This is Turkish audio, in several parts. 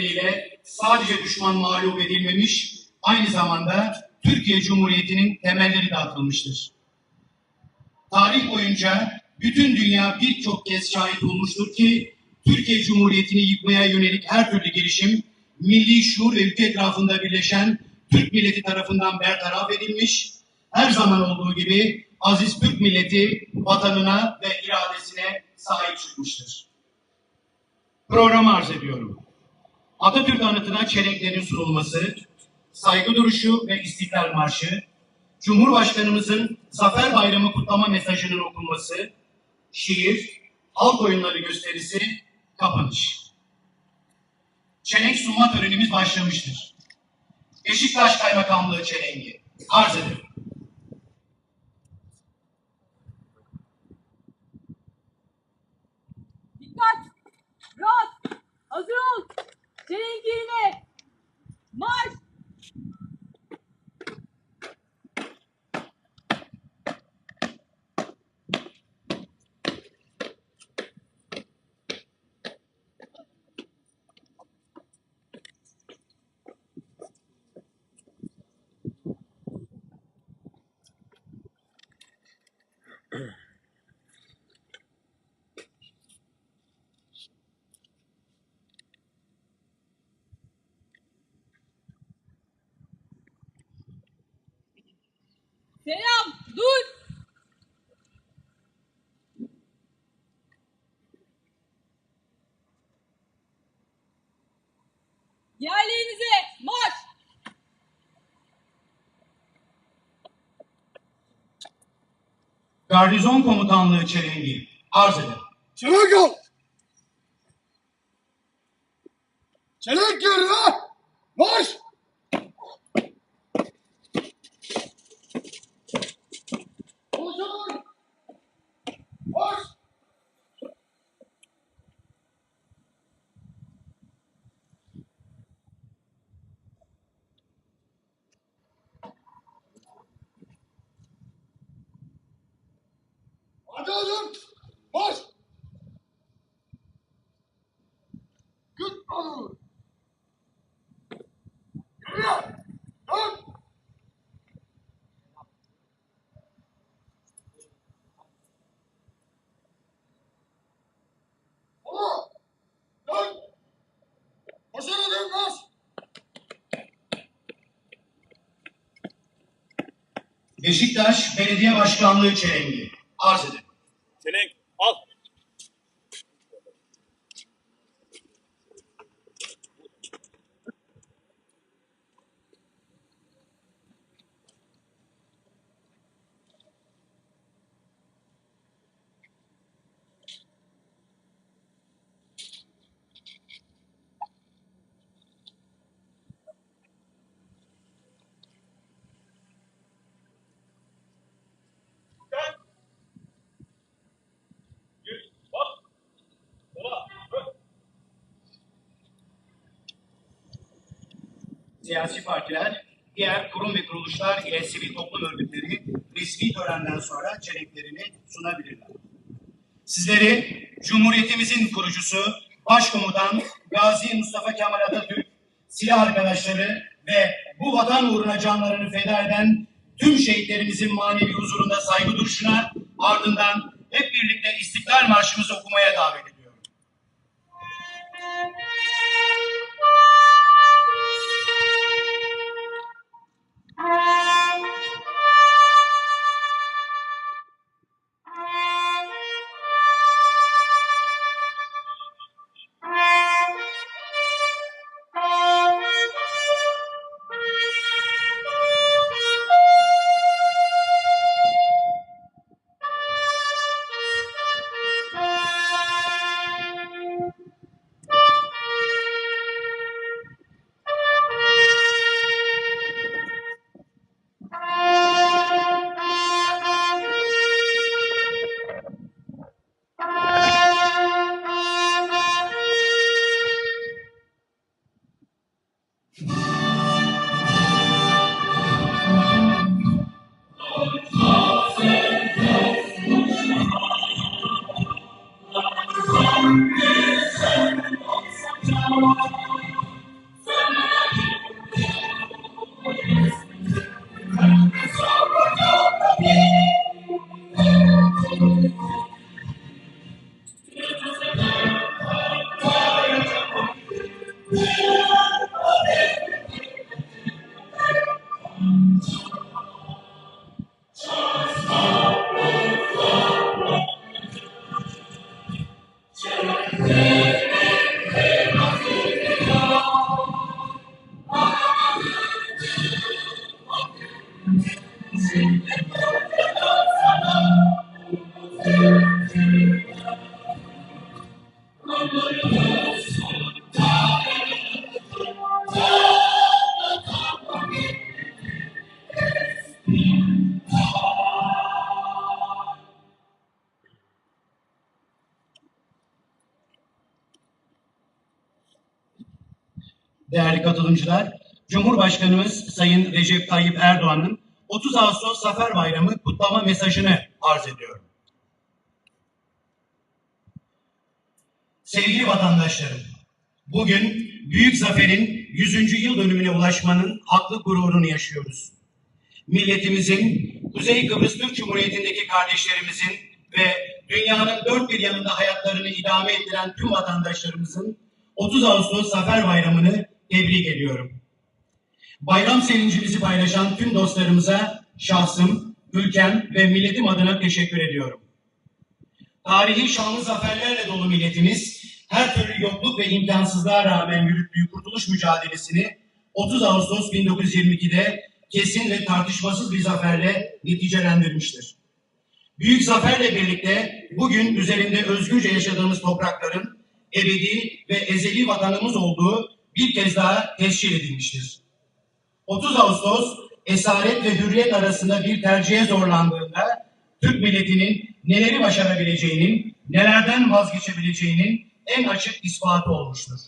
ile sadece düşman mağlup edilmemiş, aynı zamanda Türkiye Cumhuriyeti'nin temelleri de atılmıştır. Tarih boyunca bütün dünya birçok kez şahit olmuştur ki Türkiye Cumhuriyeti'ni yıkmaya yönelik her türlü girişim milli şuur ve ülke etrafında birleşen Türk milleti tarafından bertaraf edilmiş, her zaman olduğu gibi aziz Türk milleti vatanına ve iradesine sahip çıkmıştır. Programı arz ediyorum. Atatürk anıtına çelenklerin sunulması, saygı duruşu ve istiklal marşı, Cumhurbaşkanımızın Zafer Bayramı kutlama mesajının okunması, şiir, halk oyunları gösterisi, kapanış. Çelenk sunma törenimiz başlamıştır. Beşiktaş Kaymakamlığı çelengi. Arz ederim. Dikkat! Rahat! Hazır ol! Sevgili maç. Ugh. Garnizon Komutanlığı çelengi. Arz ederim. Al. Beşiktaş Belediye Başkanlığı çelengi. Arz ederim. Siyasi partiler, diğer kurum ve kuruluşlar ile sivil toplum örgütleri resmi törenden sonra çelenklerini sunabilirler. Sizleri Cumhuriyetimizin kurucusu, Başkomutan Gazi Mustafa Kemal Atatürk, silah arkadaşları ve bu vatan uğruna canlarını feda eden tüm şehitlerimizin manevi huzurunda saygı duruşuna ardından hep birlikte İstiklal Marşımızı okumaya davet ediyorum. Cumhurbaşkanımız Sayın Recep Tayyip Erdoğan'ın 30 Ağustos Zafer Bayramı kutlama mesajını arz ediyorum. Sevgili vatandaşlarım, bugün büyük zaferin 100. yıl dönümüne ulaşmanın haklı gururunu yaşıyoruz. Milletimizin, Kuzey Kıbrıs Türk Cumhuriyeti'ndeki kardeşlerimizin ve dünyanın dört bir yanında hayatlarını idame ettiren tüm vatandaşlarımızın 30 Ağustos Zafer Bayramı'nı tebrik ediyorum. Bayram sevincimizi paylaşan tüm dostlarımıza şahsım, ülkem ve milletim adına teşekkür ediyorum. Tarihi şanlı zaferlerle dolu milletimiz her türlü yokluk ve imkansızlığa rağmen yürüttüğü kurtuluş mücadelesini 30 Ağustos 1922'de kesin ve tartışmasız bir zaferle neticelendirmiştir. Büyük zaferle birlikte bugün üzerinde özgürce yaşadığımız toprakların ebedi ve ezeli vatanımız olduğu bir kez daha tescil edilmiştir. 30 Ağustos esaret ve hürriyet arasında bir tercihe zorlandığında Türk milletinin neleri başarabileceğinin, nelerden vazgeçebileceğinin en açık ispatı olmuştur.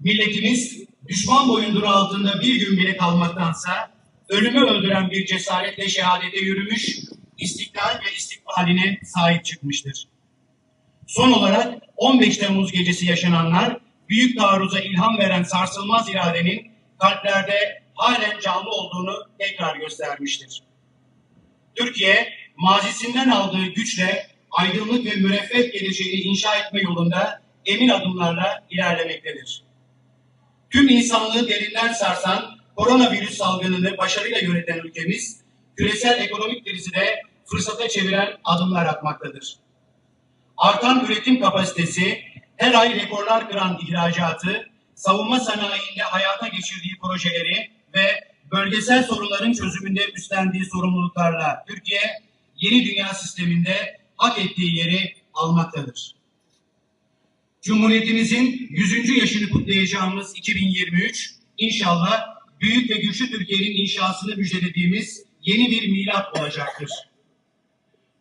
Milletimiz düşman boyunduruğu altında bir gün bile kalmaktansa ölümü öldüren bir cesaretle şehadete yürümüş, istiklal ve istikbaline sahip çıkmıştır. Son olarak 15 Temmuz gecesi yaşananlar büyük taarruza ilham veren sarsılmaz iradenin kalplerde halen canlı olduğunu tekrar göstermiştir. Türkiye mazisinden aldığı güçle aydınlık ve müreffeh geleceğini inşa etme yolunda emin adımlarla ilerlemektedir. Tüm insanlığı derinden sarsan koronavirüs salgınını başarıyla yöneten ülkemiz, küresel ekonomik krizi de fırsata çeviren adımlar atmaktadır. Artan üretim kapasitesi, her ay rekorlar kıran ihracatı, savunma sanayinde hayata geçirdiği projeleri ve bölgesel sorunların çözümünde üstlendiği sorumluluklarla Türkiye yeni dünya sisteminde hak ettiği yeri almaktadır. Cumhuriyetimizin 100. yaşını kutlayacağımız 2023 inşallah büyük ve güçlü Türkiye'nin inşasını müjdelediğimiz yeni bir milat olacaktır.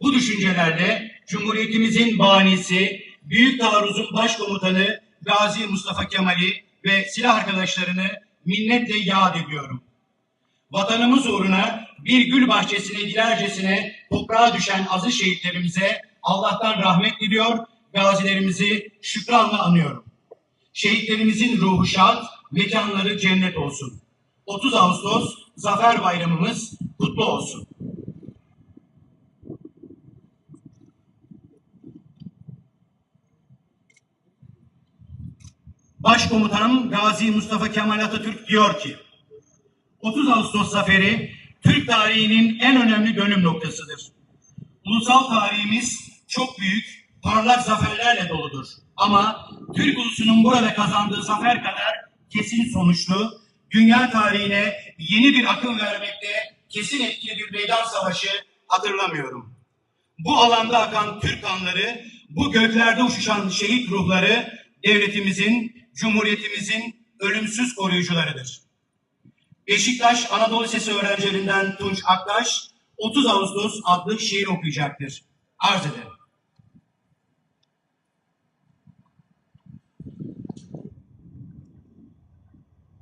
Bu düşüncelerle Cumhuriyetimizin banisi, Büyük Taarruz'un başkomutanı Gazi Mustafa Kemal'i ve silah arkadaşlarını minnetle yad ediyorum. Vatanımız uğruna bir gül bahçesine gidercesine toprağa düşen aziz şehitlerimize Allah'tan rahmet diliyor, gazilerimizi şükranla anıyorum. Şehitlerimizin ruhu şad, mekanları cennet olsun. 30 Ağustos Zafer Bayramımız kutlu olsun. Başkomutanım Gazi Mustafa Kemal Atatürk diyor ki 30 Ağustos zaferi Türk tarihinin en önemli dönüm noktasıdır. Ulusal tarihimiz çok büyük, parlak zaferlerle doludur. Ama Türk ulusunun burada kazandığı zafer kadar kesin sonuçlu, dünya tarihine yeni bir akım vermekte kesin etkili bir meydan savaşı hatırlamıyorum. Bu alanda akan Türk kanları, bu göklerde uçuşan şehit ruhları devletimizin, cumhuriyetimizin ölümsüz koruyucularıdır. Beşiktaş Anadolu Lisesi öğrencilerinden Tunç Aktaş 30 Ağustos adlı şiir okuyacaktır. Arz ederim.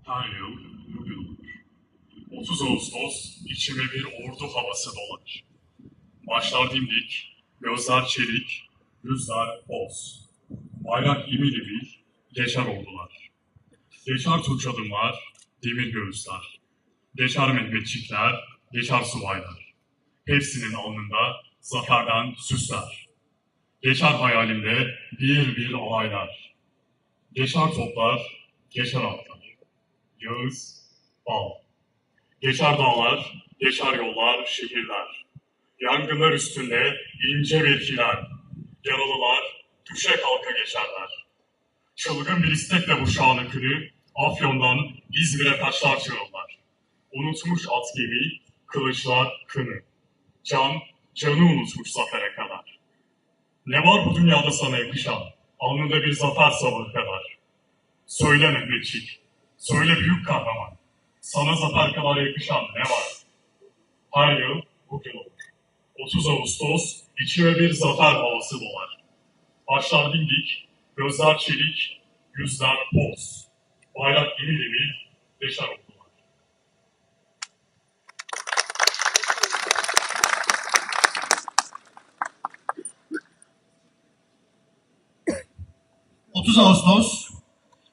Her yıl bugün olur. 30 Ağustos içime bir ordu havası dolar. Başlar dimdik, gözler çelik, yüzler boz. Bayrak imili bil, geçer oldular. Geçer Türk adımlar, demir göğüsler. Geçer Mehmetçikler, geçer subaylar. Hepsinin alnında zaferden süsler. Geçer hayalimde bir bir alaylar. Geçer toplar, geçer atlar. Yağız, bal. Geçer dağlar, geçer yollar, şehirler. Yangınlar üstünde ince bir hilal. Yaralılar düşe kalka geçerler. Çılgın bir istekle bu şanı kırı, Afyon'dan İzmir'e taşlar çığırlar. Unutmuş at gemi, kılıçlar kını. Can, canı unutmuş zafere kadar. Ne var bu dünyada sana yakışan, alnında bir zafer sabır kadar. Söyle Mehmetçik, söyle büyük kahraman, sana zafer kadar yakışan ne var? Her yıl bugün olur. 30 Ağustos, içime bir zafer havası dolar. Başlar dimdik, gözler çelik, yüzler boz. Bayrak yeni demir, oldular. Hı. 30 Ağustos,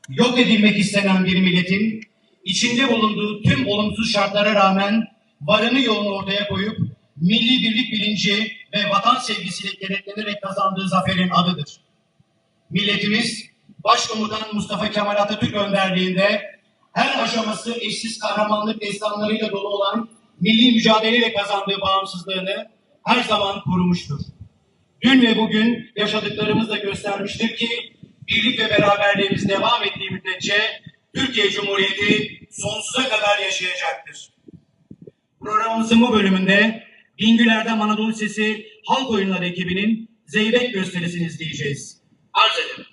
yok edilmek istenen bir milletin içinde bulunduğu tüm olumsuz şartlara rağmen varını yoğunu ortaya koyup milli birlik bilinci ve vatan sevgisiyle kenetlenerek kazandığı zaferin adıdır. Milletimiz Başkomutan Mustafa Kemal Atatürk önderliğinde her aşaması eşsiz kahramanlık destanlarıyla dolu olan milli mücadeleyle kazandığı bağımsızlığını her zaman korumuştur. Dün ve bugün yaşadıklarımız da göstermiştir ki birlik ve beraberliğimiz devam ettiği müddetçe Türkiye Cumhuriyeti sonsuza kadar yaşayacaktır. Programımızın bu bölümünde Bingül Erdem Anadolu Sesi Halk Oyunları ekibinin Zeybek gösterisini izleyeceğiz. Answer them.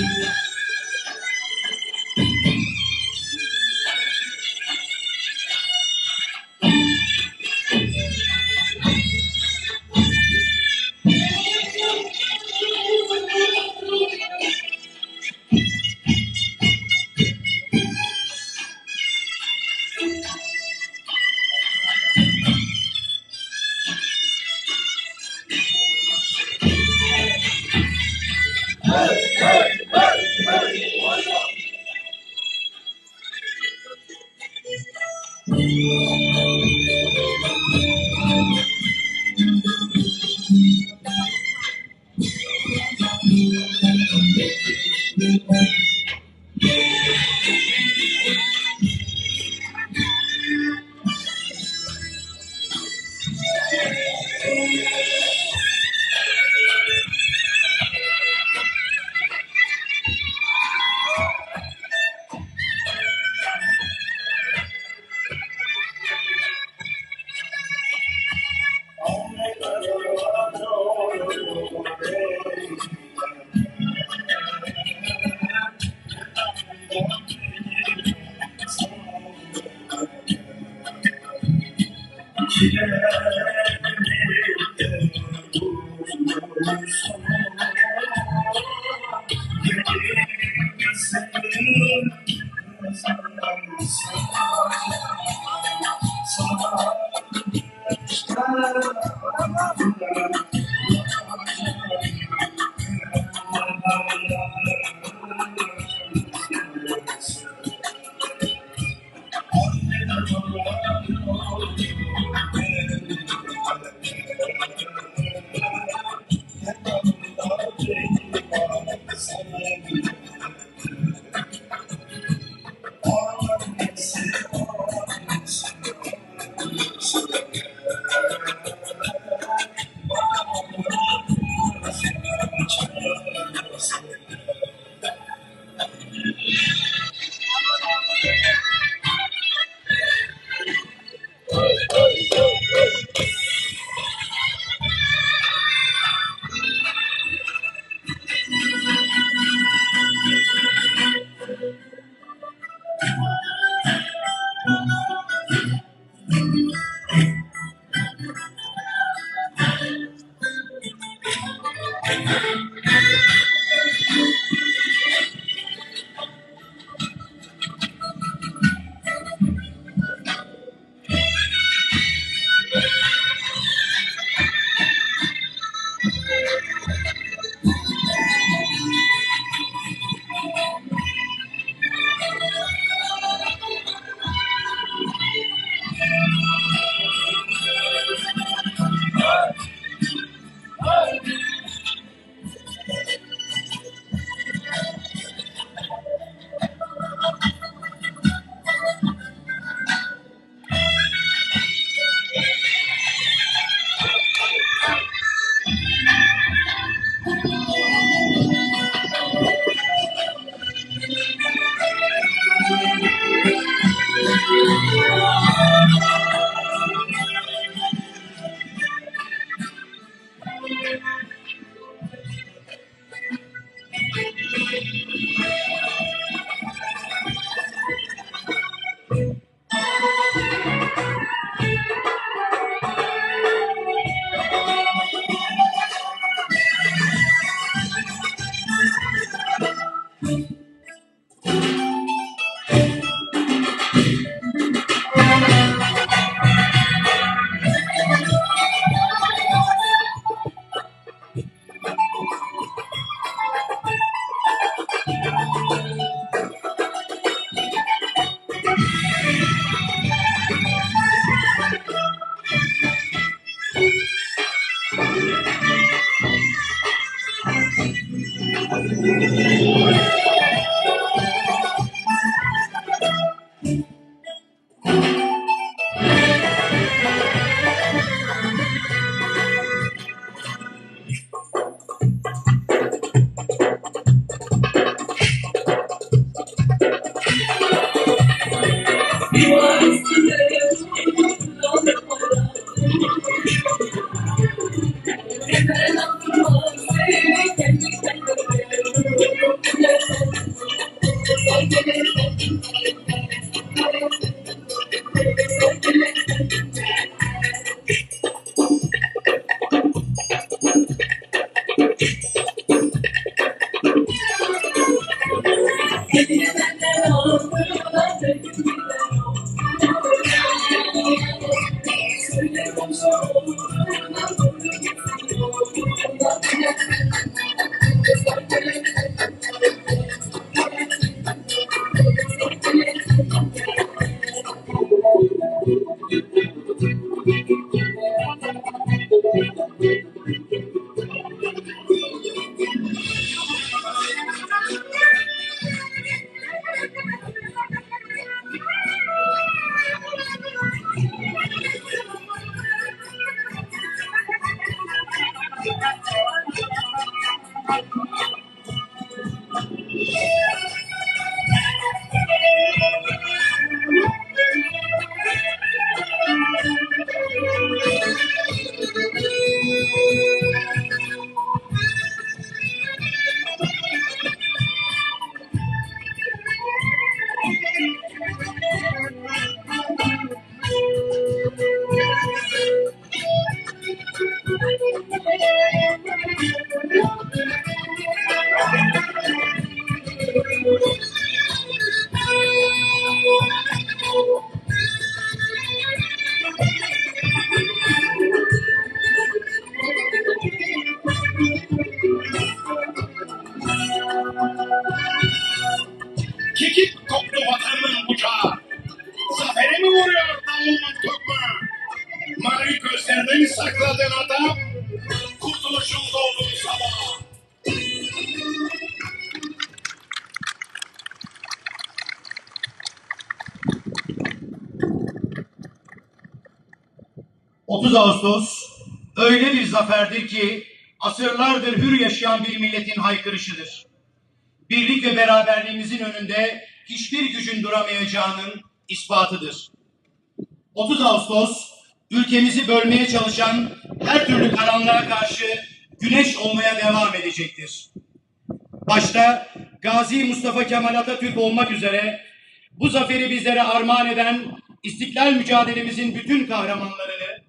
Yeah. Música 谢谢 today. i don't Amen. soul. Kekik koptu vatanının bucağı. Zafere mi vuruyor davulun tokmağı? Mavi gözlerden sakladığın adam, kurtuluşun doğduğu sabah. 30 Ağustos öyle bir zaferdir ki asırlardır hür yaşayan bir milletin haykırışıdır. Birlik ve beraberliğimizin önünde hiçbir gücün duramayacağının ispatıdır. 30 Ağustos ülkemizi bölmeye çalışan her türlü karanlığa karşı güneş olmaya devam edecektir. Başta Gazi Mustafa Kemal Atatürk olmak üzere bu zaferi bizlere armağan eden istiklal mücadelemizin bütün kahramanlarını,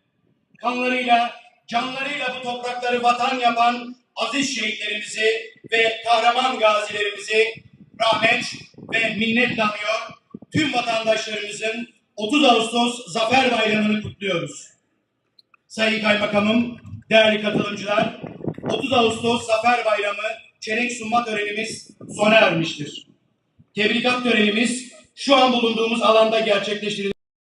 kanlarıyla, canlarıyla bu toprakları vatan yapan aziz şehitlerimizi ve kahraman gazilerimizi rahmet ve minnetle anıyor. Tüm vatandaşlarımızın 30 Ağustos Zafer Bayramı'nı kutluyoruz. Sayın Kaymakamım, değerli katılımcılar, 30 Ağustos Zafer Bayramı çelenk sunma törenimiz sona ermiştir. Tebrikat törenimiz şu an bulunduğumuz alanda gerçekleştirilecek.